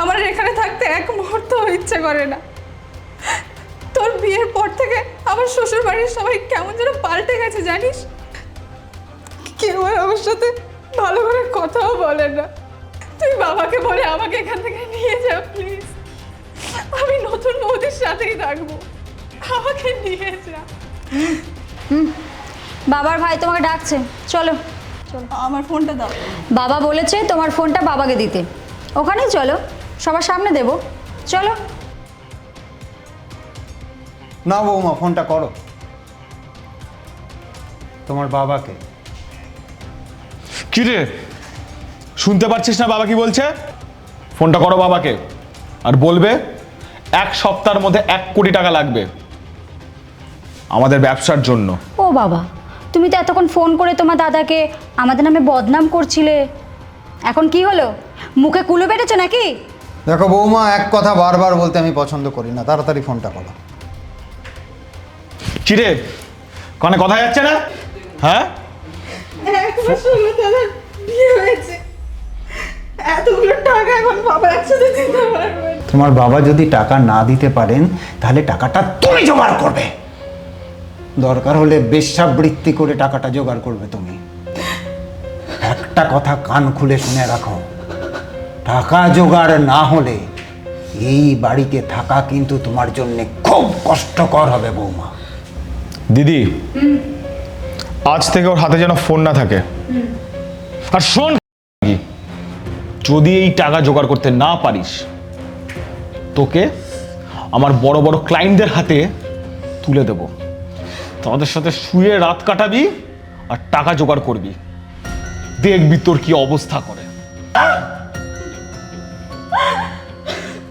আমার এখানে থাকতে এক মুহূর্ত ইচ্ছে করে না। তোর বিয়ের পর থেকে আমার শ্বশুর বাড়ির সবাই কেমন যেন পাল্টে গেছে জানিস? কেউ আর আমার সাথে ভালো করে কথাও বলে না। তুই বাবাকে বলে আমাকে এখান থেকে নিয়ে যা প্লিজ। আমি নতুন বৌদির সাথেই থাকব। আমাকে নিয়ে যা। বাবার ভাই তোমাকে ডাকছে। চলো। আমার ফোনটা দাও। বাবা বলেছে তোমার ফোনটা বাবাকে দিতে। ওখানেই চলো সবার সামনে দেবো। চলো। না বৌমা ফোনটা করো। তোমার বাবাকে। কি রে? শুনতে পাচ্ছিস না বাবা কি বলছে? ফোনটা করো বাবাকে। আর বলবে এক সপ্তাহের মধ্যে এক কোটি টাকা লাগবে। আমাদের ব্যবসার জন্য। ও বাবা তুমি তো এতক্ষণ ফোন করে তোমার দাদাকে আমাদের নামে বদনাম করছিলে। এখন কি হলো? মুখে কুলো বেড়েছো নাকি? দেখো বৌমা এক কথা বারবার বলতে আমি পছন্দ করি না। তাড়াতাড়ি ফোনটা করো। কি রে কানে কথা যাচ্ছে না? হ্যাঁ? এক মাস হলো দাদার বিয়ে হয়েছে। এতগুলো টাকা এখন বাবা একসাথে দিতে পারবে। তোমার বাবা যদি টাকা না দিতে পারেন তাহলে টাকাটা তুমি জোগাড় করবে। দরকার হলে বেশ্যাবৃত্তি করে টাকাটা জোগাড় করবে তুমি। একটা কথা কান খুলে শুনে রাখো। টাকা জোগাড় না হলে এই বাড়িতে থাকা কিন্তু তোমার জন্য খুব কষ্টকর হবে বৌমা। দিদি আজ থেকে ওর হাতে যেন ফোন না থাকে। আর শোন যদি এই টাকা জোগাড় করতে না পারিস তোকে আমার বড় বড় ক্লায়েন্টদের হাতে তুলে দেব। তাদের সাথে শুয়ে রাত কাটাবি আর টাকা জোগাড় করবি। দেখবি তোর কি অবস্থা করে।